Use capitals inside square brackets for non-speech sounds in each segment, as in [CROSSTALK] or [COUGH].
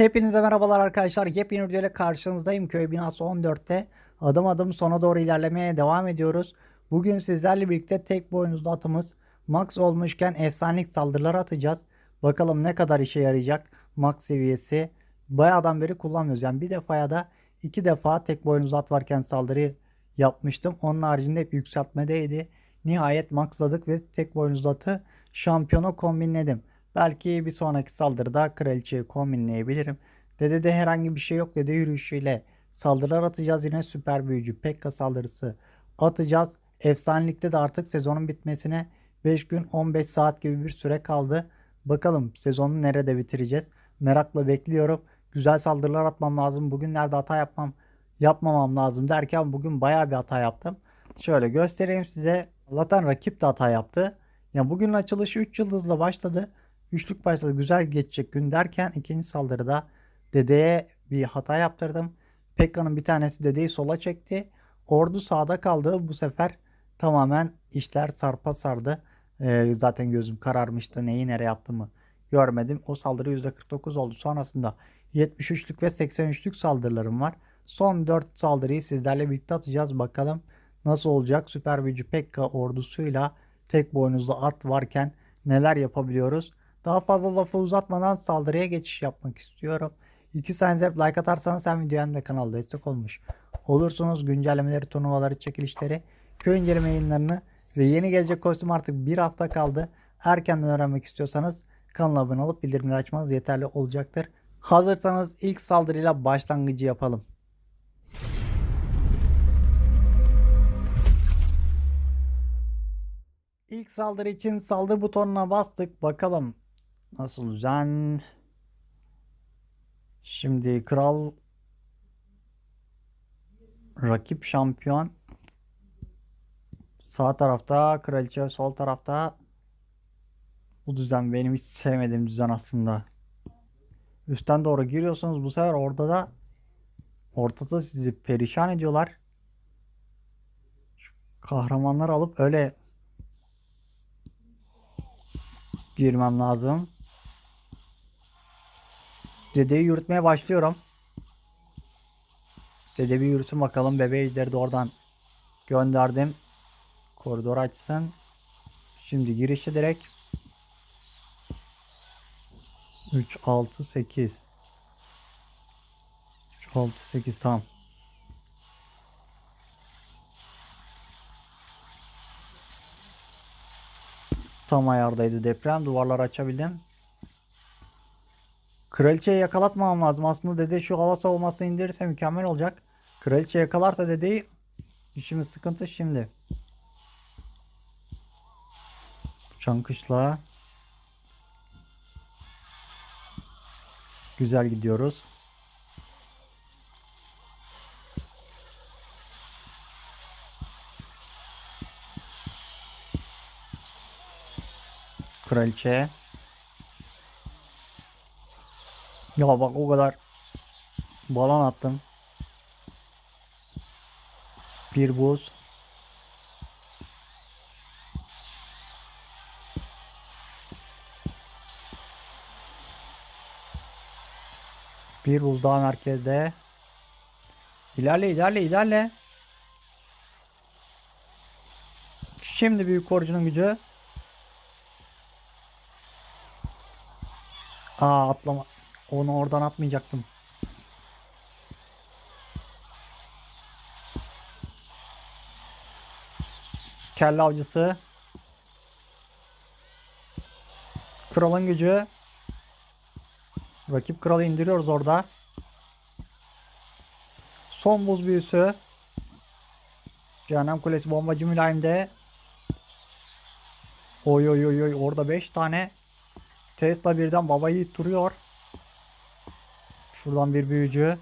Hepinize merhabalar arkadaşlar. Yepyeni video ile karşınızdayım. Köy binası 14'te adım adım sona doğru ilerlemeye devam ediyoruz. Bugün sizlerle birlikte tek boynuzlu atımız max olmuşken efsanelik saldırılar atacağız. Bakalım ne kadar işe yarayacak max seviyesi. Bayağıdan beri kullanmıyoruz. Yani bir defaya da iki defa tek boynuzlu at varken saldırı yapmıştım. Onun haricinde hep yükseltmedeydi. Nihayet maxladık ve tek boynuzlu atı şampiyona kombinledim. Belki bir sonraki saldırıda kraliçeyi kombinleyebilirim. Dede'de herhangi bir şey yok. Dede yürüyüşüyle saldırılar atacağız. Yine süper büyücü Pekka saldırısı atacağız. Efsanelikte de artık sezonun bitmesine 5 gün 15 saat gibi bir süre kaldı. Bakalım sezonu nerede bitireceğiz? Merakla bekliyorum. Güzel saldırılar atmam lazım. Bugünlerde hata yapmam yapmamam lazım derken bugün bayağı bir hata yaptım. Şöyle göstereyim size. Allah'tan rakip de hata yaptı. Ya bugün açılışı 3 yıldızla başladı. Üçlük başladı. Güzel geçecek gün derken ikinci saldırıda dedeye bir hata yaptırdım. Pekka'nın bir tanesi dedeyi sola çekti. Ordu sağda kaldı. Bu sefer tamamen işler sarpa sardı. Ee, zaten gözüm kararmıştı. Neyi nereye attığımı görmedim. O saldırı %49 oldu. Sonrasında 73'lük ve 83'lük saldırılarım var. Son 4 saldırıyı sizlerle birlikte atacağız. Bakalım nasıl olacak. Süper Büyücü Pekka ordusuyla tek boynuzlu at varken neler yapabiliyoruz? Daha fazla lafı uzatmadan saldırıya geçiş yapmak istiyorum. İki saniye hep like atarsanız hem videoya hem de kanala destek olmuş olursunuz. Güncellemeleri, turnuvaları, çekilişleri, köy inceleme yayınlarını ve yeni gelecek kostüm artık bir hafta kaldı. Erkenden öğrenmek istiyorsanız kanala abone olup bildirimleri açmanız yeterli olacaktır. Hazırsanız ilk saldırıyla başlangıcı yapalım. İlk saldırı için saldırı butonuna bastık. Bakalım nasıl düzen. Şimdi kral rakip şampiyon sağ tarafta kraliçe sol tarafta bu düzen benim hiç sevmediğim düzen aslında. Üstten doğru giriyorsunuz bu sefer orada da ortada sizi perişan ediyorlar. Kahramanlar alıp öyle girmem lazım. Dedeyi yürütmeye başlıyorum. Dede bir yürüsün bakalım. Bebeğileri de oradan gönderdim. Koridor açsın. Şimdi girişe direkt 3 6 8 3 6 8 tamam. Tam ayardaydı deprem. Duvarları açabildim. Kraliçeyi yakalatmamam lazım. Aslında dede şu hava savunmasını indirirse mükemmel olacak. Kraliçe yakalarsa dedeyi işimiz sıkıntı şimdi. Çankışla. Güzel gidiyoruz. Kraliçe. Ya bak o kadar balon attım. Bir buz. Bir buz daha merkezde. İlerle ilerle ilerle. Şimdi büyük korucunun gücü. Aa atlama. Onu oradan atmayacaktım. Kelle avcısı. Kralın gücü. Rakip kralı indiriyoruz orada. Son buz büyüsü. Cehennem Kulesi bombacı mülayimde. Oy oy oy oy orada 5 tane Tesla birden babayı duruyor. Şuradan bir büyücü.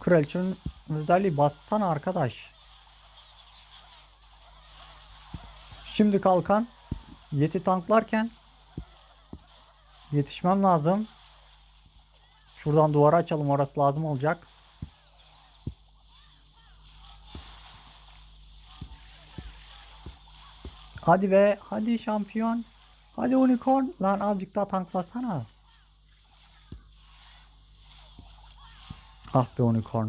Kraliçenin özelliği bassana arkadaş. Şimdi kalkan Yeti tanklarken yetişmem lazım. Şuradan duvara açalım orası lazım olacak. Hadi be hadi şampiyon. Hadi unicorn. Lan azıcık daha tanklasana. Ah be unicorn.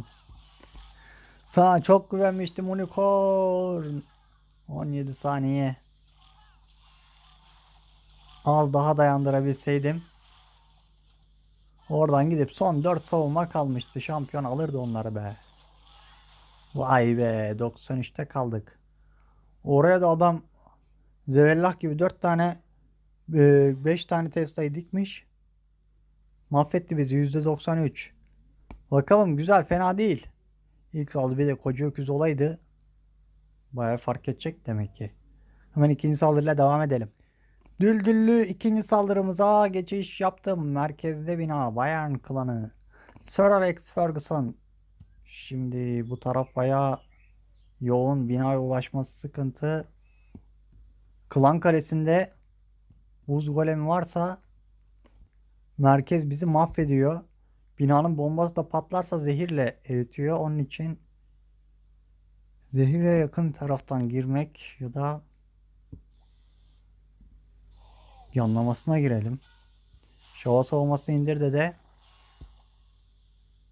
Sana çok güvenmiştim unicorn. 17 saniye. Az daha dayandırabilseydim. Oradan gidip son 4 savunma kalmıştı. Şampiyon alırdı onları be. Vay be 93'te kaldık. Oraya da adam Zevellah gibi 4 tane 5 tane Tesla'yı dikmiş. Mahvetti bizi %93. Bakalım güzel fena değil. İlk saldırı bir de koca öküz olaydı. Baya fark edecek demek ki. Hemen ikinci saldırıyla devam edelim. Düldüllü ikinci saldırımıza geçiş yaptım. Merkezde bina Bayern klanı. Sir Alex Ferguson. Şimdi bu taraf baya yoğun binaya ulaşması sıkıntı. Klan kalesinde buz golemi varsa merkez bizi mahvediyor. Binanın bombası da patlarsa zehirle eritiyor. Onun için zehire yakın taraftan girmek ya da yanlamasına girelim. Şova savunmasını indir de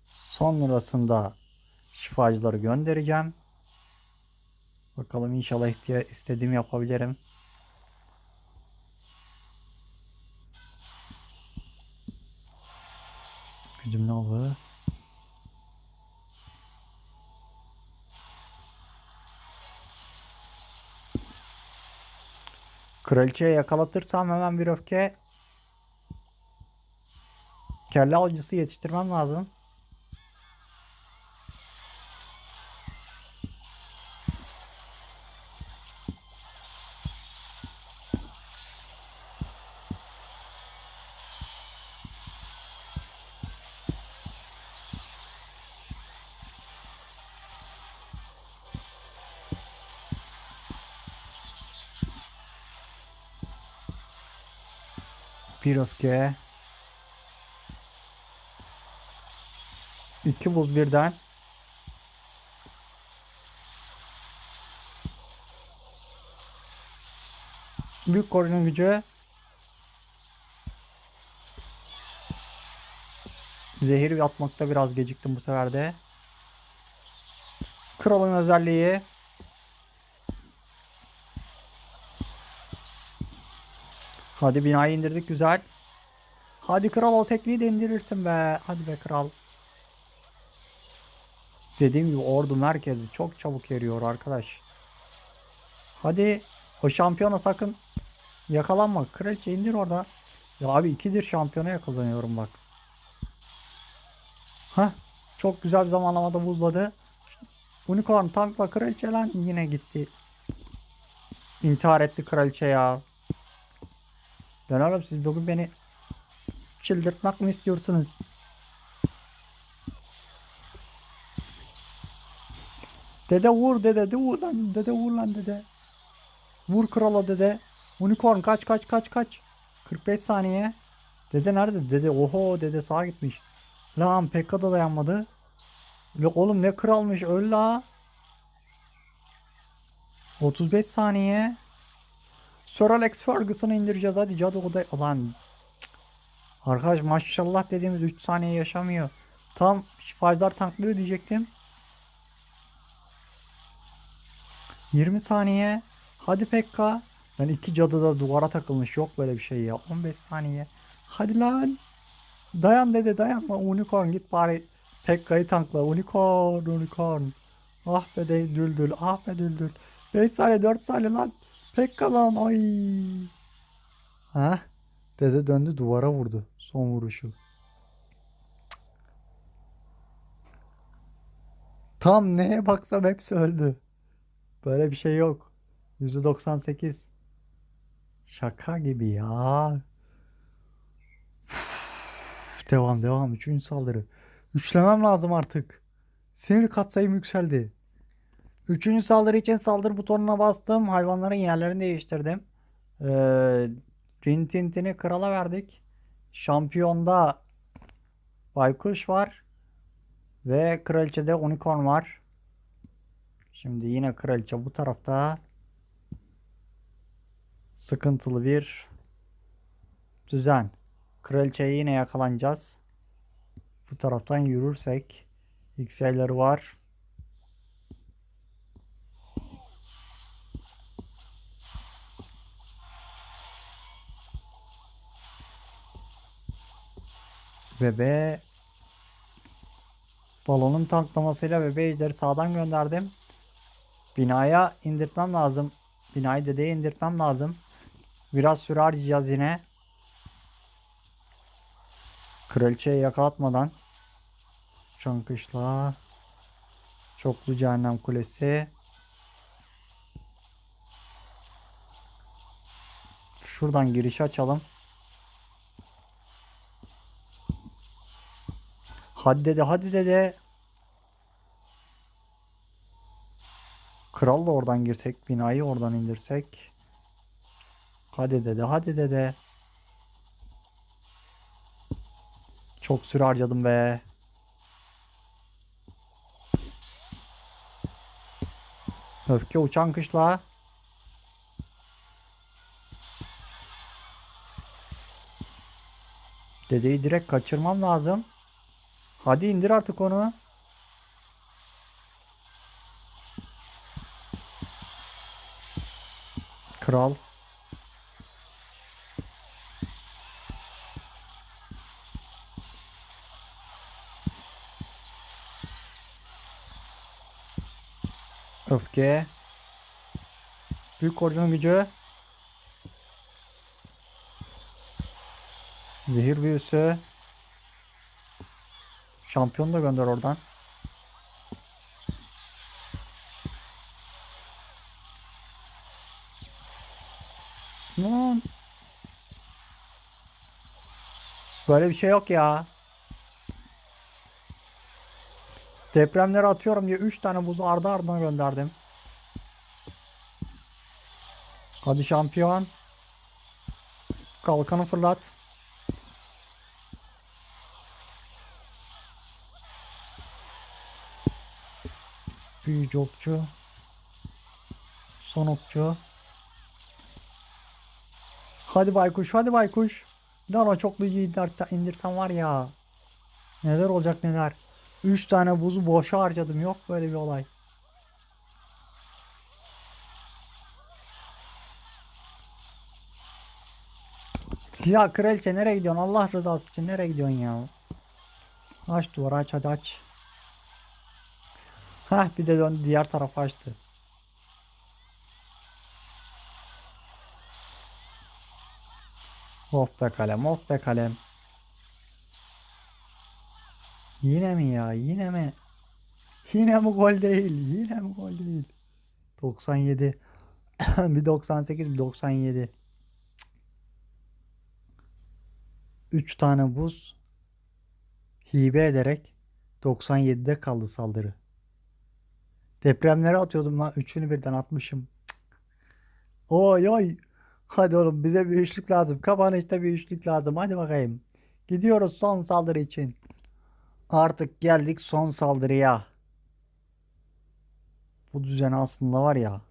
sonrasında şifacıları göndereceğim. Bakalım inşallah istediğimi yapabilirim. Güdümlü avı. Kraliçeye yakalatırsam hemen bir öfke kelle avcısı yetiştirmem lazım. Bir öfke. İki buz birden. Büyük koruyucu gücü. Zehir atmakta biraz geciktim bu sefer de. Kralın özelliği. Hadi binayı indirdik güzel. Hadi kral o tekliği de indirirsin be. Hadi be kral. Dediğim gibi ordu merkezi çok çabuk eriyor arkadaş. Hadi o şampiyona sakın yakalanma. Kraliçe indir orada. Ya abi ikidir şampiyona yakalanıyorum bak. Ha çok güzel bir zamanlamada buzladı. Unicorn tankla kraliçe lan yine gitti. İntihar etti kraliçe ya. Lan oğlum siz bugün beni çıldırtmak mı istiyorsunuz? Dede vur dede de vur lan dede vur lan dede. Vur krala dede. Unicorn kaç kaç kaç kaç. 45 saniye. Dede nerede? Dede oho dede sağa gitmiş. Lan Pekka da dayanmadı. Yok oğlum ne kralmış öl la. 35 saniye. Sir Alex Ferguson'ı indireceğiz hadi cadı oday. Ulan cık. Arkadaş maşallah dediğimiz 3 saniye yaşamıyor. Tam şifacılar tanklıyor diyecektim. 20 saniye. Hadi Pekka. Lan iki cadı da duvara takılmış. Yok böyle bir şey ya. 15 saniye. Hadi lan. Dayan dede dayan lan. Unicorn git bari Pekka'yı tankla. Unicorn unicorn. Ah be de düldül. Ah be düldül. 5 saniye 4 saniye lan. Pekka lan ay. Ha? Dede döndü duvara vurdu. Son vuruşu. Tam neye baksam hepsi öldü. Böyle bir şey yok. %98. Şaka gibi ya. Devam devam. Üçüncü saldırı. Üçlemem lazım artık. Sinir katsayım yükseldi. Üçüncü saldırı için saldırı butonuna bastım. Hayvanların yerlerini değiştirdim. Ee, Rintintini krala verdik. Şampiyonda baykuş var. Ve kraliçede unicorn var. Şimdi yine kraliçe bu tarafta. Sıkıntılı bir düzen. Kraliçeye yine yakalanacağız. Bu taraftan yürürsek XL'leri var. Bebe balonun tanklamasıyla bebe ejderi sağdan gönderdim. Binaya indirtmem lazım. Binayı dedeye indirtmem lazım. Biraz süre harcayacağız yine. Kraliçeyi yakalatmadan. Çankışla. Çoklu cehennem kulesi. Şuradan girişi açalım. Hadi dede hadi dede. Kral da oradan girsek. Binayı oradan indirsek. Hadi dede hadi dede. Çok süre harcadım be. Öfke uçan kışla. Dedeyi direkt kaçırmam lazım. Hadi indir artık onu. Kral. Öfke. Büyük korucunun gücü. Zehir büyüsü. Şampiyon da gönder oradan. Lan. Böyle bir şey yok ya. Depremleri atıyorum diye 3 tane buzu ardı ardına gönderdim. Hadi şampiyon. Kalkanı fırlat. Büyücü okçu. Son okçu. Hadi baykuş, hadi baykuş. Lan o çoklu indirsen, indirsen var ya. Neler olacak neler. 3 tane buzu boşa harcadım. Yok böyle bir olay. Ya kraliçe nereye gidiyorsun? Allah rızası için nereye gidiyorsun ya? Aç duvarı aç hadi aç. Hah bir de döndü diğer tarafa açtı. Of be kalem of be kalem. Yine mi ya yine mi? Yine mi gol değil? Yine mi gol değil? 97. [COUGHS] bir 98 bir 97. 3 tane buz hibe ederek 97'de kaldı saldırı. Depremlere atıyordum lan. Üçünü birden atmışım. Oy oy. Hadi oğlum bize bir üçlük lazım. Kapanışta bir üçlük lazım. Hadi bakayım. Gidiyoruz son saldırı için. Artık geldik son saldırıya. Bu düzen aslında var ya.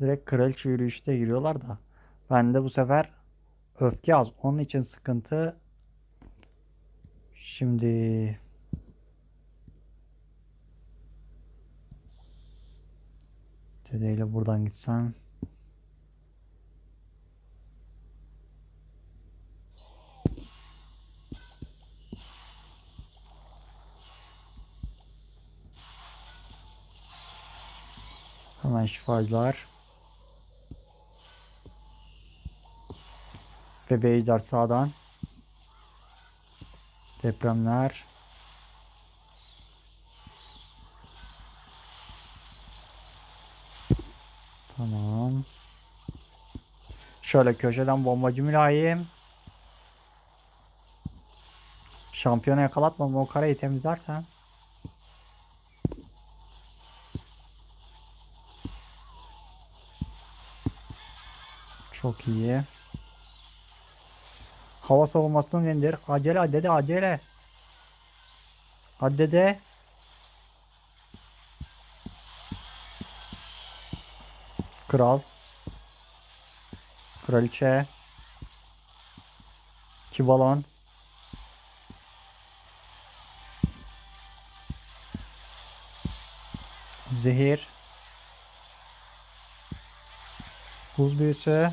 Direkt kraliçe yürüyüşte giriyorlar da. Ben de bu sefer öfke az. Onun için sıkıntı. Şimdi Dedeyle buradan gitsem. Hemen şifacılar. Bebe ejder sağdan. Depremler. Şöyle köşeden bombacı mülayim. Şampiyona yakalatmadım o kareyi temizlersen. Çok iyi. Hava savunmasını indir. Acele dede acele. Hadi dede. Kral. Kraliçe. İki balon. Zehir. Buz büyüsü.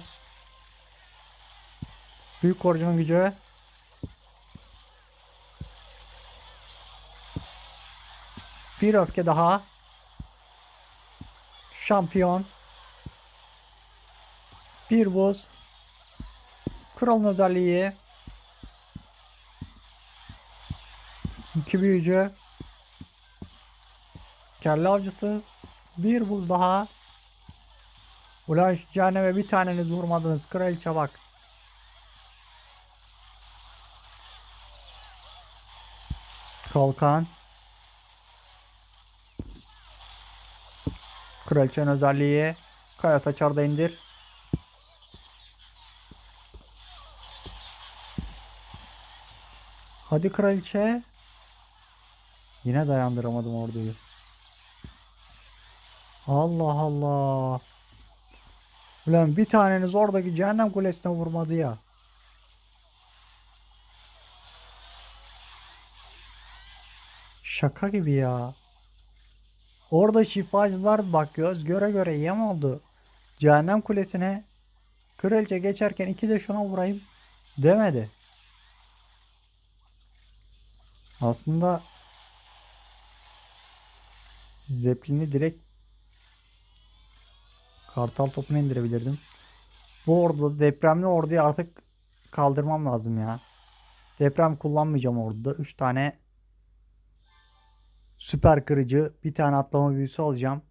Büyük korucunun gücü. Bir öfke daha. Şampiyon. Bir buz. Kralın özelliği. İki büyücü. Kelle avcısı. Bir buz daha. Ulan şu cehenneme bir taneniz vurmadınız. Kraliçe bak. Kalkan. Kraliçenin özelliği. Kaya saçarda indir. Hadi kraliçe. Yine dayandıramadım orduyu. Allah Allah. Ulan bir taneniz oradaki cehennem kulesine vurmadı ya. Şaka gibi ya. Orada şifacılar bak göz göre göre yem oldu. Cehennem kulesine kraliçe geçerken iki de şuna vurayım demedi. Aslında Zeppelin'i direkt Kartal topuna indirebilirdim. Bu orduda depremli orduyu artık kaldırmam lazım ya. Deprem kullanmayacağım orduda. 3 tane süper kırıcı, bir tane atlama büyüsü alacağım.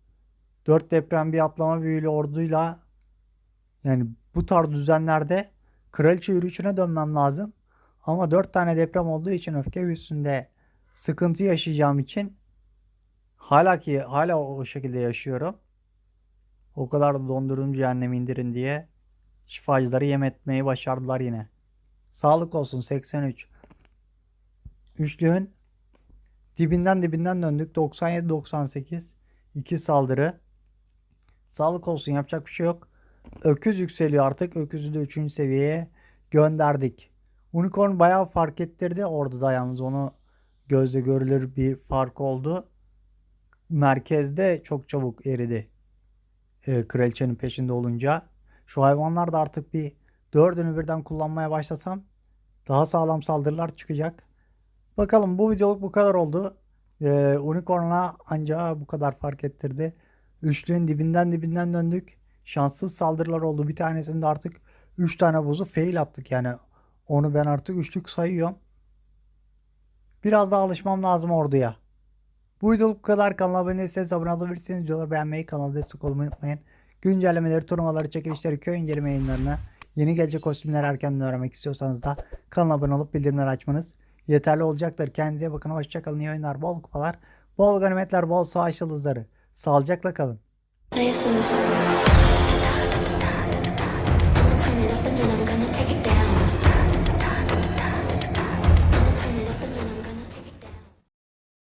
4 deprem bir atlama büyülü orduyla yani bu tarz düzenlerde kraliçe yürüyüşüne dönmem lazım. Ama 4 tane deprem olduğu için öfke büyüsünde sıkıntı yaşayacağım için hala ki hala o şekilde yaşıyorum. O kadar da dondurdum cehennemi indirin diye şifacıları yem etmeyi başardılar yine. Sağlık olsun 83. Üçlüğün dibinden dibinden döndük. 97-98. 2 saldırı. Sağlık olsun yapacak bir şey yok. Öküz yükseliyor artık. Öküzü de 3. seviyeye gönderdik. Unicorn bayağı fark ettirdi orada da yalnız onu gözle görülür bir fark oldu. Merkezde çok çabuk eridi. Ee, kraliçenin peşinde olunca. Şu hayvanlar da artık bir dördünü birden kullanmaya başlasam daha sağlam saldırılar çıkacak. Bakalım bu videoluk bu kadar oldu. Ee, Unicorn'a ancak bu kadar fark ettirdi. Üçlüğün dibinden dibinden döndük. Şanssız saldırılar oldu. Bir tanesinde artık 3 tane buzu fail attık yani. Onu ben artık üçlük sayıyorum. Biraz daha alışmam lazım orduya. Bu videoluk bu kadar. Kanala abone değilseniz abone olabilirsiniz. Videoları beğenmeyi, kanala destek olmayı unutmayın. Güncellemeleri, turnuvaları, çekilişleri, köy inceleme yayınlarını, yeni gelecek kostümleri erkenden öğrenmek istiyorsanız da kanala abone olup bildirimleri açmanız yeterli olacaktır. Kendinize bakın. Hoşçakalın. İyi oyunlar, bol kupalar, bol ganimetler, bol savaş yıldızları. Sağlıcakla kalın. Diocese.